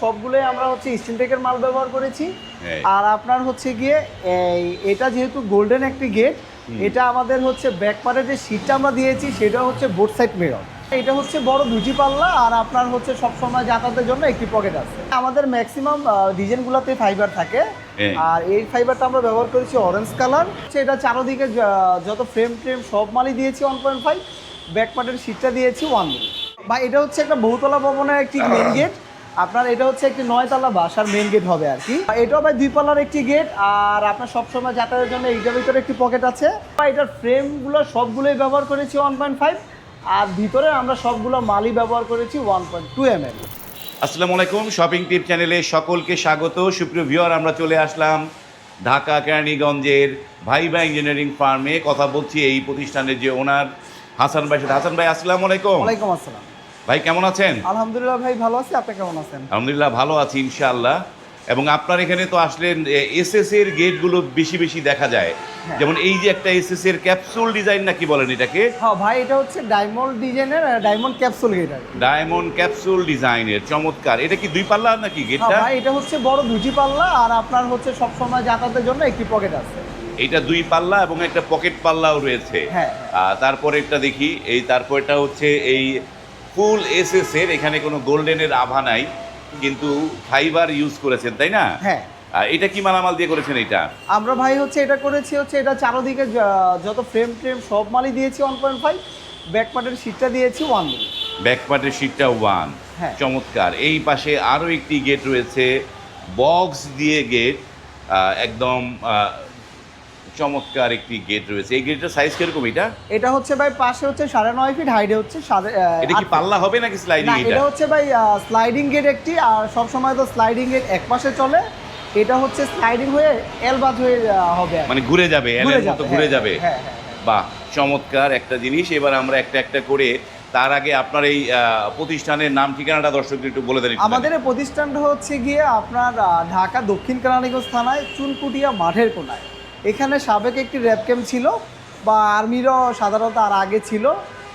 সবগুলোই আমরা হচ্ছে স্টিলটেকের মাল ব্যবহার করেছি। আর আপনার হচ্ছে গিয়ে এই এটা যেহেতু গোল্ডেন একটি গেট এটা আমাদের হচ্ছে ব্যাক যে সিটটা আমরা দিয়েছি সেটা হচ্ছে বোর্ড সাইড মিরর এটা হচ্ছে বড় দুটি পাল্লা আর আপনার হচ্ছে সবসময় যাতায়াতের জন্য একটি পকেট আছে। আমাদের ম্যাক্সিমাম ডিজাইনগুলোতে ফাইবার থাকে। আর এই ফাইবারটা আমরা ব্যবহার করেছি অরেঞ্জ কালার এটা চারোদিকে যত ফ্রেম ট্রেম সব মালই দিয়েছি ওয়ান পয়েন্ট ফাইভ ব্যাক পার্টের সিটটা দিয়েছি ওয়ান বা এটা হচ্ছে একটা বহুতলা ভবনের একটি মেন গেট আপনার এটা হচ্ছে একটি নয়তলা বাসার মেন গেট হবে আর কি। এটাও ভাই দুই পাল্লার একটি গেট আর আপনার সবসময় যাতায়াতের জন্য এইটার ভিতরে একটি পকেট আছে। এটার ফ্রেমগুলো সবগুলোই ব্যবহার করেছি ওয়ান পয়েন্ট ফাইভ আর ভিতরে আমরা সবগুলো মালই ব্যবহার করেছি one point two M L আসসালামু আলাইকুম শপিং টিপ চ্যানেলে সকলকে স্বাগত। সুপ্রিয় ভিউয়ার আমরা চলে আসলাম ঢাকা কেরানীগঞ্জের ভাইবা ইঞ্জিনিয়ারিং ফার্মে। কথা বলছি এই প্রতিষ্ঠানের যে ওনার হাসান ভাই সাথে। হাসান ভাই আসসালামু আলাইকুম। ওয়ালাইকুম আসসালাম। ভাই কেমন আছেন? আলহামদুলিল্লাহ ভাই ভালো আছি। আপনি কেমন আছেন? আলহামদুলিল্লাহ ভালো আছি ইনশাআল্লাহ। এবং আপনার এখানে তো আসলেন এসএস এর গেটগুলো বেশি বেশি দেখা যায়। হ্যাঁ। যেমন এই যে একটা এসএস এর ক্যাপসুল ডিজাইন নাকি বলেন এটাকে? হ্যাঁ ভাই এটা হচ্ছে ডায়মন্ড ডিজাইনের diamond capsule gate diamond capsule ডিজাইনের চমৎকার। এটা কি দুই পাল্লা নাকি হ্যাঁ গেটটা? ভাই এটা হচ্ছে বড় দুটি পাল্লা আর আপনার হচ্ছে সবসময় যাতায়াতের জন্য একটি পকেট আছে। এটা দুই পাল্লা এবং একটা পকেট পাল্লাও রয়েছে। হ্যাঁ। তারপরে একটা দেখি এই তারপরটা হচ্ছে এই ফুল এসএস এর এখানে কোনো গোল্ডেনের আভা নাই কিন্তু ফাইবার ইউজ করেছেন তাই না? হ্যাঁ। এটা কি মালামাল দিয়ে করেছেন এটা? আমরা ভাই হচ্ছে এটা করেছি হচ্ছে এটা চারোদিকে যত ফ্রেম ট্রেম সব মালই দিয়েছি ওয়ান পয়েন্ট ফাইভ ব্যাক পার্টের সিটটা দিয়েছি ওয়ান ব্যাক পার্টের সিটটা ওয়ান হ্যাঁ। চমৎকার। এই পাশে আরও একটি গেট রয়েছে বক্স দিয়ে গেট একদম চমৎকার একটি গেট রয়েছে। এই গেটের সাইজ কীরকম এটা? এটা হচ্ছে ভাই পাশে হচ্ছে সাড়ে নয় ফিট হাইডে হচ্ছে এটা কি পাল্লা হবে নাকি স্লাইডিং এটা? এটা হচ্ছে ভাই স্লাইডিং গেট একটি আর সব সময় তো স্লাইডিং গেট এক পাশে চলে। এটা হচ্ছে স্লাইডিং হয়ে এলবাজ হয়ে হবে মানে ঘুরে যাবে এলের মতো ঘুরে হ্যাঁ, যাবে। হ্যাঁ হ্যাঁ। বাহ চমৎকার একটা জিনিস। এবার আমরা একটা একটা করে তার আগে আপনার এই প্রতিষ্ঠানের নাম ঠিকানাটা দর্শকদের একটু বলে দেন আমাদের প্রতিষ্ঠানটা হচ্ছে গিয়ে আপনার ঢাকা দক্ষিণ কেরানীগঞ্জ থানায় চুনকুটিয়া মাঠের কোনায়। এখানে সাবেক একটি র্যাব ক্যাম্প ছিল বা আর্মিরও সাধারণত আর আগে ছিল।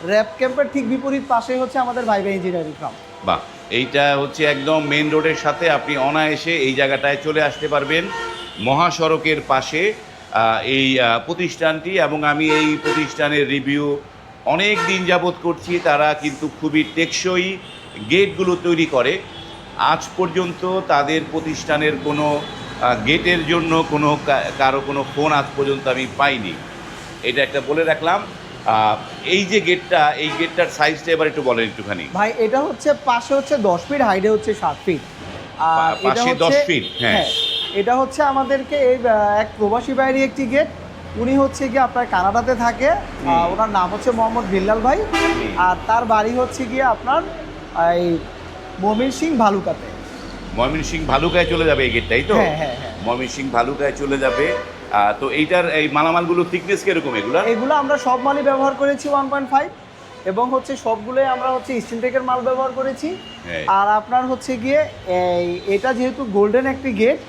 র্যাব ক্যাম্পের ঠিক বিপরীত পাশেই হচ্ছে আমাদের ভাইবা ইঞ্জিনিয়ারিং ফার্ম বাহ, এইটা হচ্ছে একদম মেন রোডের সাথে আপনি অনায়াসে এই জায়গাটায় চলে আসতে পারবেন। মহাসড়কের পাশে এই প্রতিষ্ঠানটি এবং আমি এই প্রতিষ্ঠানের রিভিউ অনেক দিন যাবৎ করছি। তারা কিন্তু খুবই টেকসই গেটগুলো তৈরি করে। আজ পর্যন্ত তাদের প্রতিষ্ঠানের কোনো গেটের জন্য কোনো কারও কোনো ফোন আজ পর্যন্ত আমি পাইনি। এটা একটা বলে রাখলাম। এই যে গেটটা এই গেটটার সাইজটা এবার একটু বলেন একটুখানি। ভাই এটা হচ্ছে পাশে হচ্ছে দশ ফিট হাইডে হচ্ছে সাত ফিট আর পাশে হচ্ছে 10 feet, হ্যাঁ। এটা হচ্ছে আমাদেরকে এই এক প্রবাসী বাইরে একটি গেট। উনি হচ্ছে গিয়ে আপনার কানাডাতে থাকে। ওনার নাম হচ্ছে মোহাম্মদ বিল্লাল ভাই। আর তার বাড়ি হচ্ছে গিয়ে আপনার এই মমিন সিং ভালুকাতে। ময়মন সিং ভালুকায় চলে যাবে এই গেটটাই তো? হ্যাঁ হ্যাঁ হ্যাঁ। ময়মন সিং ভালুকায় চলে যাবে। তো এইটার এই মালামালগুলো থিকনেস কীরকম এগুলা? এগুলো আমরা সব মালই ব্যবহার করেছি ওয়ান পয়েন্ট ফাইভ এবং হচ্ছে সবগুলোই আমরা হচ্ছে স্টিলটেকের মাল ব্যবহার করেছি। আর আপনার হচ্ছে গিয়ে এই এটা যেহেতু গোল্ডেন একটি গেট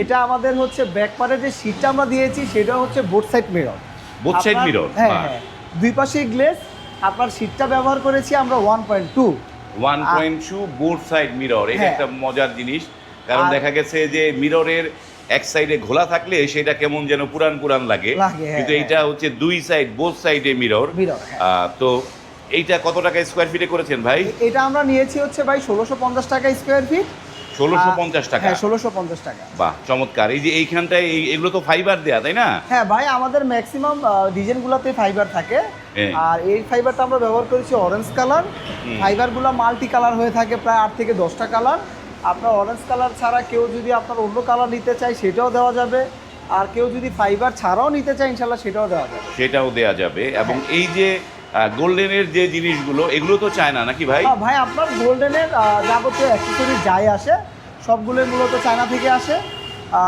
এটা আমাদের হচ্ছে ব্যাক পার্টের যে সিটটা আমরা দিয়েছি সেটা হচ্ছে board side mirror Both side? হ্যাঁ হ্যাঁ। দুই পাশে গ্লেস আপনার সিটটা ব্যবহার করেছি আমরা one point two one point two board side mirror এটা হ্যাঁ। একটা মজার জিনিস। কারণ দেখা গেছে যে মিররের এক সাইডে ঘোলা থাকলে সেটা কেমন যেন পুরান পুরান লাগে। হ্যাঁ, কিন্তু এটা এইটা হচ্ছে দুই সাইড বোথ সাইডে মিরর হ্যাঁ। তো এইটা কত টাকা স্কোয়ার ফিটে করেছেন ভাই? এটা আমরা নিয়েছি হচ্ছে ভাই ষোলোশো পঞ্চাশ টাকা স্কোয়ার ফিট ষোলোশো পঞ্চাশ টাকা। হ্যাঁ ষোলোশো পঞ্চাশ টাকা। বাহ চমৎকার। এই যে এইখানটায় এই- এগুলো তো ফাইবার দেয়া তাই না? হ্যাঁ ভাই আমাদের ম্যাক্সিমাম ডিজাইনগুলোতে ফাইবার থাকে। হ্যাঁ। আর এই ফাইবারটা আমরা ব্যবহার করেছি অরেঞ্জ কালার ফাইবারগুলো মাল্টি কালার হয়ে থাকে প্রায় আট থেকে দশটা কালার আপনার অরেঞ্জ কালার ছাড়া কেউ যদি আপনার অন্য কালার নিতে চায় সেটাও দেওয়া যাবে। আর কেউ যদি ফাইবার ছাড়াও নিতে চায় ইনশাল্লাহ সেটাও দেওয়া যাবে। সেটাও দেয়া যাবে। এবং এই যে গোল্ডেনের যে জিনিসগুলো এগুলো তো চায় না নাকি ভাই? হ্যাঁ, ভাই আপনার গোল্ডেনের যাবতীয় অ্যাক্সেসরি যাই আসে সবগুলোই মূলত চায়না থেকে আসে।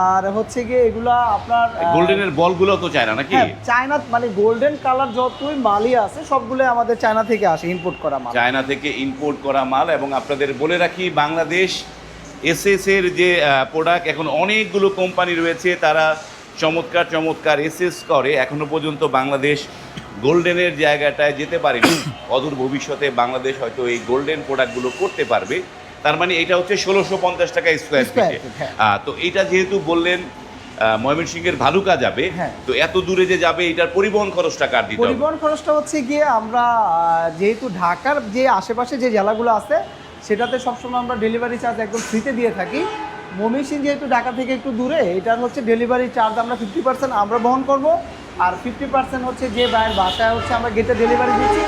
আর হচ্ছে গিয়ে এগুলা আপনার গোল্ডেনের বলগুলো তো চায়না নাকি? হ্যাঁ চায়না মানে গোল্ডেন কালার যতই মালই আছে সবগুলো আমাদের চায়না থেকে আসে ইম্পোর্ট করা মাল। চায়না থেকে ইম্পোর্ট করা মাল এবং আপনাদের বলে রাখি বাংলাদেশ এসএস এর যে প্রোডাক্ট এখন অনেকগুলো কোম্পানি রয়েছে তারা চমৎকার চমৎকার এসএস করে। এখনও পর্যন্ত বাংলাদেশ গোল্ডেনের জায়গাটায় যেতে পারেনি। অদূর ভবিষ্যতে বাংলাদেশ হয়তো এই গোল্ডেন প্রোডাক্টগুলো করতে পারবে। তার মানে এটা হচ্ছে ষোলোশো পঞ্চাশ টাকা স্কোয়ার ফিটে। তো এটা যেহেতু বললেন ময়মনসিংহের ভালুকা যাবে হ্যাঁ। তো এত দূরে যে যাবে এটার পরিবহন খরচটা কার দিতে পরিবহন খরচটা হচ্ছে গিয়ে আমরা যেহেতু ঢাকার যে আশেপাশে যে জেলাগুলো আছে সেটাতে সবসময় আমরা ডেলিভারি চার্জ একদম ফ্রিতে দিয়ে থাকি মমিসিং যেহেতু ঢাকা থেকে একটু দূরে এটার হচ্ছে ডেলিভারি চার্জ আমরা ফিফটি পার্সেন্ট আমরা বহন করব আর ফিফটি পার্সেন্ট হচ্ছে যে ভাইয়ের বাসায় হচ্ছে আমরা গেটে ডেলিভারি দিচ্ছি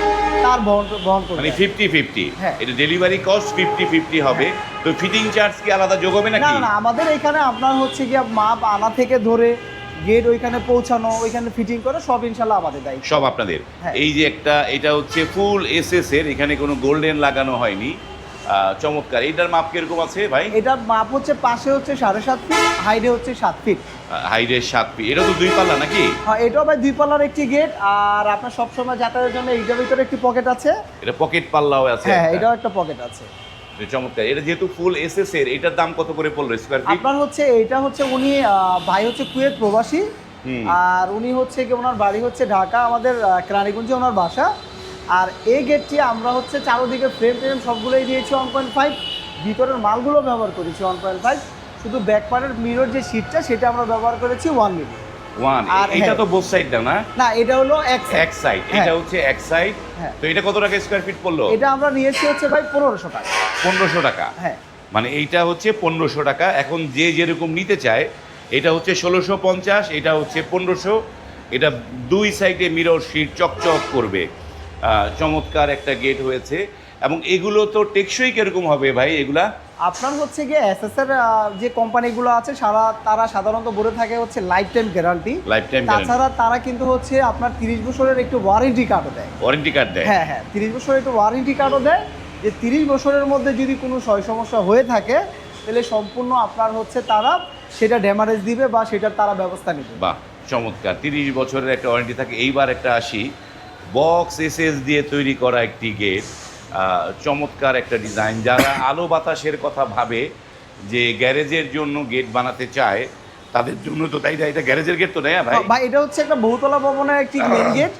তার বহন বহন করব। মানে ফিফটি ফিফটি হ্যাঁ। এটা ডেলিভারি কস্ট ফিফটি ফিফটি হবে। তো ফিটিং চার্জ কি আলাদা যোগ হবে না নাকি না আমাদের এখানে আপনার হচ্ছে গিয়ে মাপ আনা থেকে ধরে গেট ওইখানে পৌঁছানো ওইখানে ফিটিং করে সব ইনশাল্লাহ আমাদের দায়িত্ব। সব আপনাদের। হ্যাঁ। এই যে একটা এটা হচ্ছে ফুল এসএস এর এখানে কোনো গোল্ডেন লাগানো হয়নি। চমৎকার। এটার মাপ কীরকম আছে ভাই? এটার মাপ হচ্ছে পাশে হচ্ছে সাড়ে সাত ফিট হাইডে হচ্ছে সাত ফিট। হাইডের সাত ফি এটা তো দুই পাল্লা নাকি? হ্যাঁ এটাও ভাই দুই পাল্লার একটি গেট আর আপনার সবসময় যাতায়াতের জন্য এইটার ভিতরে একটি পকেট আছে। এটা পকেট পাল্লাও আছে হ্যাঁ এটাও একটা পকেট আছে। চমৎকার। এটা যেহেতু ফুল এসএস এর এটার দাম কত করে পড়ল স্কোয়ার ফিট আপনার হচ্ছে এটা হচ্ছে উনি ভাই হচ্ছে কুয়েত প্রবাসী। আর উনি হচ্ছে কি ওনার বাড়ি হচ্ছে ঢাকা আমাদের কেরানীগঞ্জে ওনার বাসা। আর এই গেটটি আমরা হচ্ছে চারোদিকে ফ্রেম ফ্রেম সবগুলোই দিয়েছি ওয়ান পয়েন্ট ফাইভ ভিতরের মালগুলো ব্যবহার করেছি ওয়ান পয়েন্ট ফাইভ শুধু ব্যাক ব্যাকপারের মিরর যে সিটটা সেটা আমরা ব্যবহার করেছি ওয়ান মিলি ওয়ান আর এটা। তো বোথ সাইড না? না এটা হলো এক এক সাইড হ্যাঁ। এটা হচ্ছে এক সাইড হ্যাঁ। তো এটা কত টাকা স্কোয়ার ফিট পড়ল? এটা আমরা নিয়েছি হচ্ছে ভাই পনেরোশো টাকা। পনেরোশো টাকা। হ্যাঁ। মানে এইটা হচ্ছে পনেরোশো টাকা। এখন যে যেরকম নিতে চায় এটা হচ্ছে ষোলোশো পঞ্চাশ এটা হচ্ছে পনেরোশো। এটা দুই সাইডে মিরর সিট চকচক করবে। চমৎকার একটা গেট হয়েছে। এবং এগুলো তো টেকসই কীরকম হবে ভাই এগুলা? আপনার হচ্ছে গিয়ে এসএসএর যে কোম্পানিগুলো আছে সারা তারা সাধারণত বলে থাকে হচ্ছে lifetime guarantee lifetime তাছাড়া তারা কিন্তু হচ্ছে আপনার তিরিশ বছরের একটু ওয়ারেন্টি কার্ডও দেয়। ওয়ারেন্টি কার্ড দেয়? হ্যাঁ হ্যাঁ তিরিশ বছরের একটু ওয়ারেন্টি কার্ডও দেয়। যে তিরিশ বছরের মধ্যে যদি কোনো সয় সমস্যা হয়ে থাকে তাহলে সম্পূর্ণ আপনার হচ্ছে তারা সেটা ড্যামারেজ দিবে বা সেটার তারা ব্যবস্থা নেবে। বাহ চমৎকার। তিরিশ বছরের একটা ওয়ারেন্টি থাকে। এইবার একটা আসি। বক্স এসএস দিয়ে তৈরি করা একটি গেট। চমৎকার একটা ডিজাইন। যারা আলো বাতাসের কথা ভাবে যে গ্যারেজের জন্য গেট বানাতে চায় তাদের জন্য তো তাই না এটা গ্যারেজের গেট তো নেই ভাই? ভাই এটা হচ্ছে একটা বহুতলা ভবনের একটি মেন গেট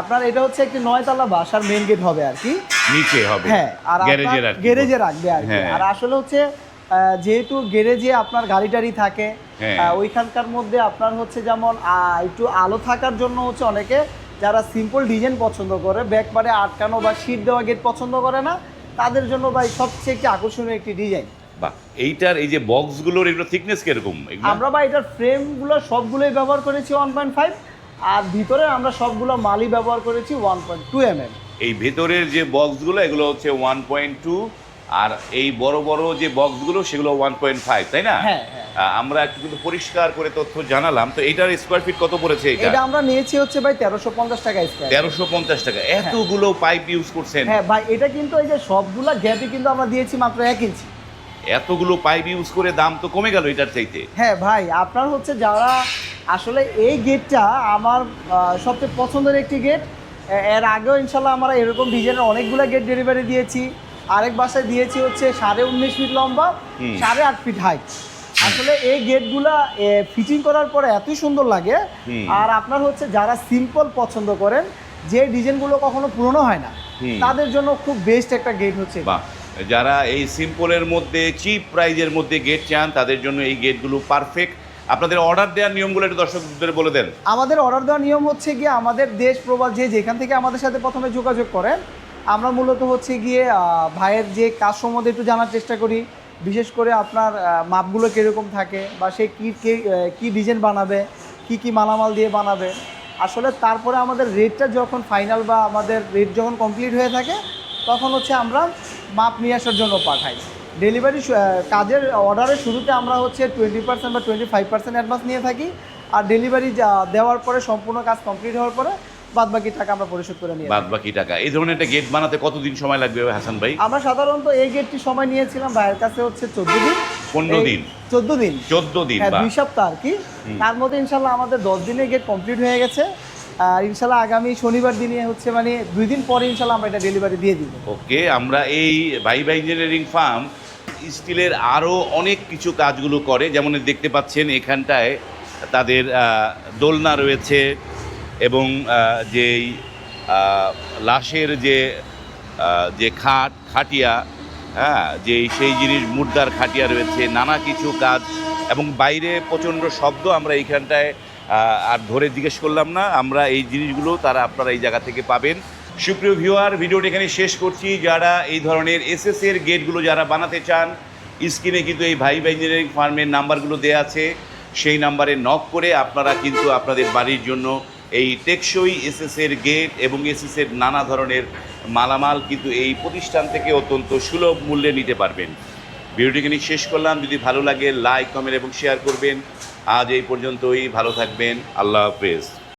আপনার এটা হচ্ছে একটি নয়তলা বাসার মেন গেট হবে আর কি। নিচে হবে। হ্যাঁ আর গ্যারেজের গ্যারেজে রাখবে। আর কি। হ্যাঁ। আর আসলে হচ্ছে যেহেতু গ্যারেজে আপনার গাড়ি টাড়ি থাকে হ্যাঁ। ওইখানকার মধ্যে আপনার হচ্ছে যেমন একটু আলো থাকার জন্য হচ্ছে অনেকে যারা সিম্পল ডিজাইন পছন্দ করে ব্যাক ব্যাকবারে আটকানো বা শীট দেওয়া গেট পছন্দ করে না তাদের জন্য ভাই সবচেয়ে একটি আকর্ষণীয় একটি ডিজাইন বাহ এইটার এই যে বক্সগুলোর এগুলো থিকনেস কীরকম? আমরা ভাই এটার ফ্রেমগুলো সবগুলোই ব্যবহার করেছি ওয়ান পয়েন্ট ফাইভ আর ভিতরে আমরা সবগুলো মালই ব্যবহার করেছি ওয়ান পয়েন্ট টু এম এই ভেতরের যে বক্সগুলো এগুলো হচ্ছে ওয়ান পয়েন্ট টু আর এই বড় বড় যে বক্সগুলো সেগুলো ওয়ান পয়েন্ট ফাইভ তাই না? হ্যাঁ, হ্যাঁ। আমরা একটু কিন্তু পরিষ্কার করে তথ্য জানালাম। তো এটার স্কোয়ার ফিট কত পড়েছে এটা? এটা আমরা নিয়েছি হচ্ছে ভাই তেরোশো পঞ্চাশ টাকা স্কোয়ার তেরোশো পঞ্চাশ টাকা। এতগুলো পাইপ ইউজ করছেন। হ্যাঁ ভাই এটা কিন্তু এই যে সবগুলা গ্যাপে কিন্তু আমরা দিয়েছি মাত্র এক ইঞ্চি এতগুলো পাইপ ইউজ করে দাম তো কমে গেল এটার চাইতে। হ্যাঁ ভাই আপনার হচ্ছে যারা আসলে এই গেটটা আমার সবচেয়ে পছন্দের একটি গেটের আগেও ইনশাল্লাহ আমরা এরকম ডিজাইনের অনেকগুলো গেট ডেলিভারি দিয়েছি। আরেক বাসায় দিয়েছি হচ্ছে সাড়ে উনিশ ফিট লম্বা সাড়ে আট ফিট হাইট আসলে এই গেটগুলা ফিটিং করার পরে এতই সুন্দর লাগে। আর আপনার হচ্ছে যারা সিম্পল পছন্দ করেন যে ডিজাইনগুলো কখনো পুরনো হয় না তাদের জন্য খুব বেস্ট একটা গেট হচ্ছে যারা এই সিম্পলের মধ্যে চিপ প্রাইজের মধ্যে গেট চান তাদের জন্য এই গেটগুলো পারফেক্ট আপনাদের অর্ডার দেওয়ার নিয়মগুলো একটু দর্শকদের বলে দেন। আমাদের অর্ডার দেওয়ার নিয়ম হচ্ছে গিয়ে আমাদের দেশ প্রবাস যে যেখান থেকে আমাদের সাথে প্রথমে যোগাযোগ করেন আমরা মূলত হচ্ছে গিয়ে ভাইয়ের যে কাজ সম্বন্ধে একটু জানার চেষ্টা করি। বিশেষ করে আপনার মাপগুলো কীরকম থাকে বা সে কী কী ডিজাইন বানাবে, কি কি মালামাল দিয়ে বানাবে। আসলে তারপরে আমাদের রেটটা যখন ফাইনাল বা আমাদের রেট যখন কমপ্লিট হয়ে থাকে, তখন হচ্ছে আমরা মাপ নিয়ে আসার জন্য পাঠাই। ডেলিভারি কাজের অর্ডারের শুরুতে আমরা হচ্ছে টোয়েন্টি পার্সেন্ট বা টোয়েন্টি ফাইভ পার্সেন্ট অ্যাডভান্স নিয়ে থাকি। আর ডেলিভারি দেওয়ার পরে সম্পূর্ণ কাজ কমপ্লিট হওয়ার পরে বাদ বাকি টাকা আমরা পরিশোধ করে নিয়ে বাদ বাকি টাকা। এই ধরনের একটা গেট বানাতে কতদিন সময় লাগবে হাসান ভাই? আমরা সাধারণত এই গেটটি সময় নিয়েছিলাম ভাইয়ের কাছে হচ্ছে চোদ্দ দিন। 15 দিন। চোদ্দ দিন। চোদ্দ দিন হ্যাঁ দুই সপ্তাহ আর কি। তার মধ্যে ইনশাল্লাহ আমাদের দশ দিনে গেট কমপ্লিট হয়ে গেছে। আর ইনশাল্লাহ আগামী শনিবার দিনে হচ্ছে মানে দুই দিন পরে ইনশাল্লাহ আমরা এটা ডেলিভারি দিয়ে দিব। ওকে আমরা এই ভাইবা ইঞ্জিনিয়ারিং ফার্ম স্টিলের আরও অনেক কিছু কাজগুলো করে। যেমন দেখতে পাচ্ছেন এখানটায় তাদের আহ, দোলনা রয়েছে এবং যেই লাশের যে যে খাট, খাটিয়া হ্যাঁ যে সেই জিনিস মুদ্রার খাটিয়া রয়েছে, নানা কিছু কাজ এবং বাইরে প্রচণ্ড শব্দ আমরা এইখানটায় আর ধরে জিজ্ঞেস করলাম না, আমরা এই জিনিসগুলো তারা আপনারা এই জায়গা থেকে পাবেন। সুপ্রিয় ভিউয়ার, ভিডিওটি এখানে শেষ করছি। যারা এই ধরনের এসএস এর গেটগুলো যারা বানাতে চান, স্ক্রিনে কিন্তু এই ভাই ইঞ্জিনিয়ারিং ফার্মের নাম্বারগুলো দেওয়া আছে। সেই নাম্বারে নক করে আপনারা কিন্তু আপনাদের বাড়ির জন্য এই টেকসই এসএসের গেট এবং এসএসের নানা ধরনের মালামাল কিন্তু এই প্রতিষ্ঠান থেকে অত্যন্ত সুলভ মূল্যে নিতে পারবেন। ভিডিওটিকে নিয়ে শেষ করলাম। যদি ভালো লাগে লাইক কমেন্ট এবং শেয়ার করবেন। আজ এই পর্যন্তই। ভালো থাকবেন। আল্লাহ হাফেজ।